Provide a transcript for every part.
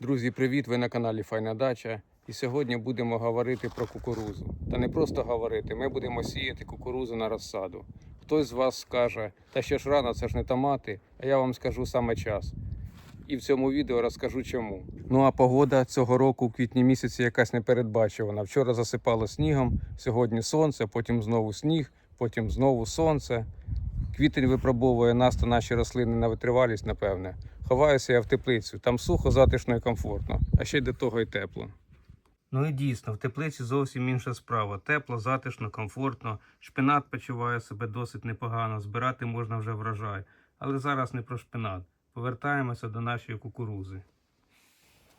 Друзі, привіт! Ви на каналі Файна Дача. І сьогодні будемо говорити про кукурузу. Та не просто говорити, ми будемо сіяти кукурузу на розсаду. Хтось з вас скаже, та ще ж рано, це ж не томати, а я вам скажу саме час. І в цьому відео розкажу чому. Ну а погода цього року в квітні місяці якась непередбачувана. Вчора засипало снігом, сьогодні сонце, потім знову сніг, потім знову сонце. Квітень випробовує нас та наші рослини на витривалість, напевне. Ховаюся я в теплицю. Там сухо, затишно і комфортно, а ще й до того й тепло. Ну і дійсно, в теплиці зовсім інша справа. Тепло, затишно, комфортно. Шпинат почуває себе досить непогано. Збирати можна вже врожай. Але зараз не про шпинат. Повертаємося до нашої кукурузи.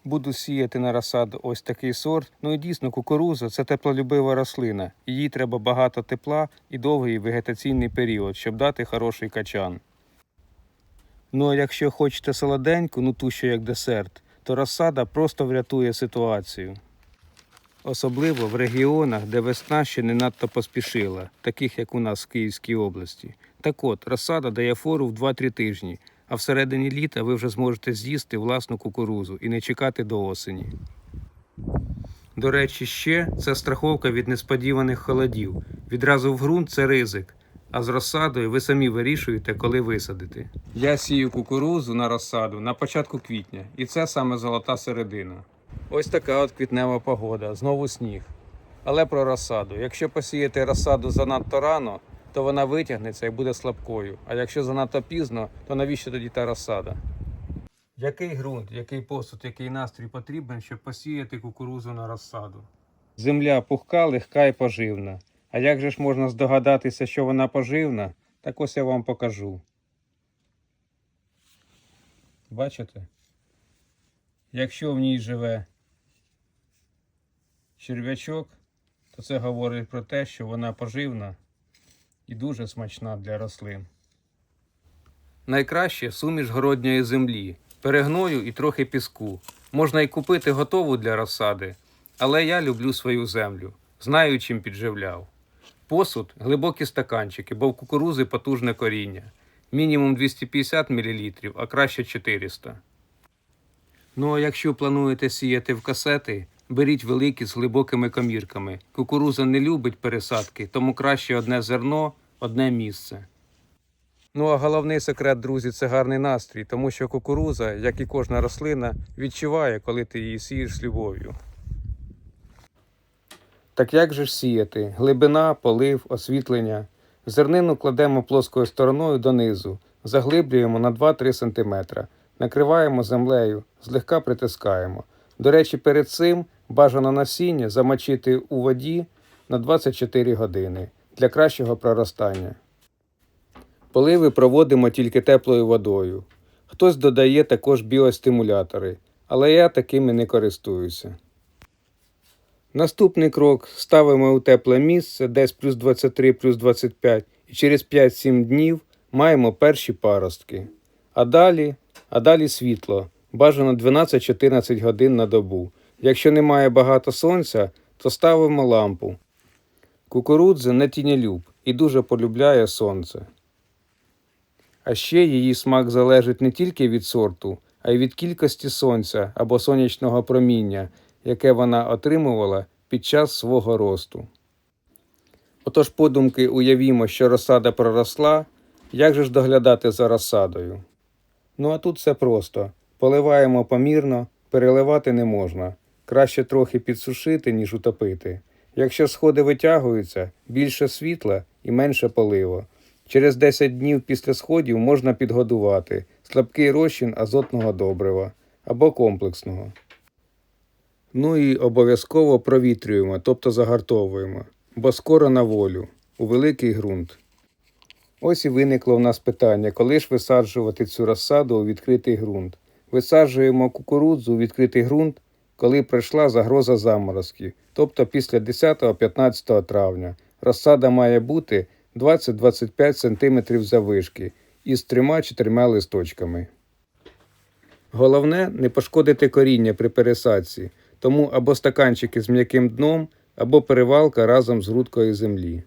Буду сіяти на розсаду ось такий сорт. Ну і дійсно, кукуруза це теплолюбива рослина. Їй треба багато тепла і довгий вегетаційний період, щоб дати хороший качан. Ну а якщо хочете солоденьку, ну ту що як десерт, то розсада просто врятує ситуацію. Особливо в регіонах, де весна ще не надто поспішила, таких як у нас в Київській області. Так от, розсада дає фору в 2-3 тижні, а всередині літа ви вже зможете з'їсти власну кукурузу і не чекати до осені. До речі, ще це страховка від несподіваних холодів. Відразу в ґрунт це ризик. А з розсадою ви самі вирішуєте, коли висадити. Я сію кукурузу на розсаду на початку квітня, і це саме золота середина. Ось така от квітнева погода, знову сніг. Але про розсаду. Якщо посіяти розсаду занадто рано, то вона витягнеться і буде слабкою. А якщо занадто пізно, то навіщо тоді та розсада? Який ґрунт, який посуд, який настрій потрібен, щоб посіяти кукурузу на розсаду? Земля пухка, легка і поживна. А як же ж можна здогадатися, що вона поживна? Так ось я вам покажу. Бачите? Якщо в ній живе черв'ячок, то це говорить про те, що вона поживна і дуже смачна для рослин. Найкраще суміш городньої землі, перегною і трохи піску. Можна й купити готову для розсади, але я люблю свою землю, знаю, чим підживляв. Посуд глибокі стаканчики, бо в кукурузи потужне коріння. Мінімум 250 мл, а краще 400 Ну а якщо плануєте сіяти в касети, беріть великі з глибокими комірками. Кукуруза не любить пересадки, тому краще одне зерно, одне місце. Ну а головний секрет, друзі, це гарний настрій, тому що кукуруза, як і кожна рослина, відчуває, коли ти її сієш з любов'ю. Так як же ж сіяти? Глибина, полив, освітлення. Зернину кладемо плоскою стороною донизу, заглиблюємо на 2-3 см, накриваємо землею, злегка притискаємо. До речі, перед цим бажано насіння замочити у воді на 24 години для кращого проростання. Поливи проводимо тільки теплою водою. Хтось додає також біостимулятори, але я такими не користуюся. Наступний крок ставимо у тепле місце десь плюс 23, плюс 25 і через 5-7 днів маємо перші паростки. А далі, а далі світло, бажано 12-14 годин на добу. Якщо немає багато сонця, то ставимо лампу. Кукурудза не тінелюб і дуже полюбляє сонце. А ще її смак залежить не тільки від сорту, а й від кількості сонця або сонячного проміння, яке вона отримувала під час свого росту. Отож, подумки уявімо, що розсада проросла, як же ж доглядати за розсадою? Ну а тут все просто: поливаємо помірно, переливати не можна. Краще трохи підсушити, ніж утопити. Якщо сходи витягуються, більше світла і менше поливу. Через 10 днів після сходів можна підгодувати слабкий розчин азотного добрива або комплексного. Ну і обов'язково провітрюємо, тобто загартовуємо, бо скоро на волю, у великий ґрунт. Ось і виникло в нас питання, коли ж висаджувати цю розсаду у відкритий ґрунт. Висаджуємо кукурудзу у відкритий ґрунт, коли пройшла загроза заморозків, тобто після 10-15 травня. Розсада має бути 20-25 см заввишки із 3-4 листочками. Головне не пошкодити коріння при пересадці, тому або стаканчики з м'яким дном, або перевалка разом з грудкою землі.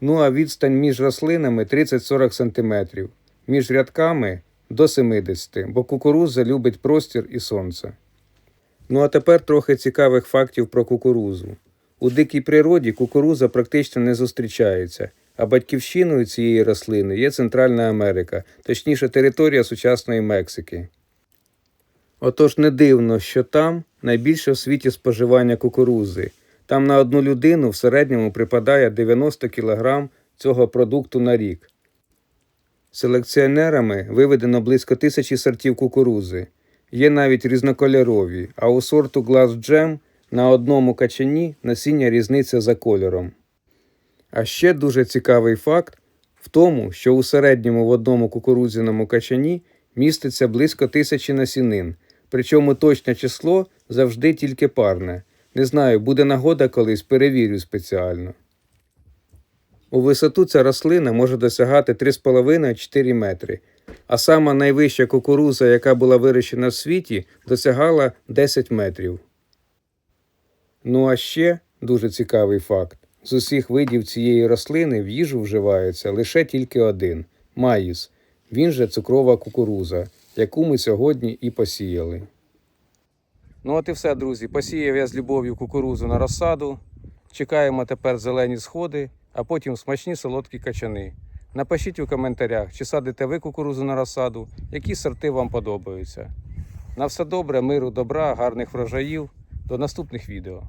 Ну а відстань між рослинами 30-40 см, між рядками до 70, бо кукуруза любить простір і сонце. Ну а тепер трохи цікавих фактів про кукурузу. У дикій природі кукуруза практично не зустрічається, а батьківщиною цієї рослини є Центральна Америка, точніше територія сучасної Мексики. Отож не дивно, що там найбільше в світі споживання кукурузи. Там на одну людину в середньому припадає 90 кг цього продукту на рік. Селекціонерами виведено близько тисячі сортів кукурузи. Є навіть різнокольорові, а у сорту Glass Gem на одному качані насіння різниця за кольором. А ще дуже цікавий факт в тому, що у середньому в одному кукурудзяному качані міститься близько тисячі насінин, причому точне число завжди тільки парне. Не знаю, буде нагода колись перевірю спеціально. У висоту ця рослина може досягати 3,5-4 метри, а сама найвища кукуруза, яка була вирощена в світі, досягала 10 метрів. Ну а ще дуже цікавий факт: з усіх видів цієї рослини в їжу вживається лише тільки один маїс, він же цукрова кукуруза, яку ми сьогодні і посіяли. Ну от і все, друзі. Посіяв я з любов'ю кукурузу на розсаду. Чекаємо тепер зелені сходи, а потім смачні солодкі качани. Напишіть у коментарях, чи садите ви кукурузу на розсаду, які сорти вам подобаються. На все добре, миру, добра, гарних врожаїв. До наступних відео.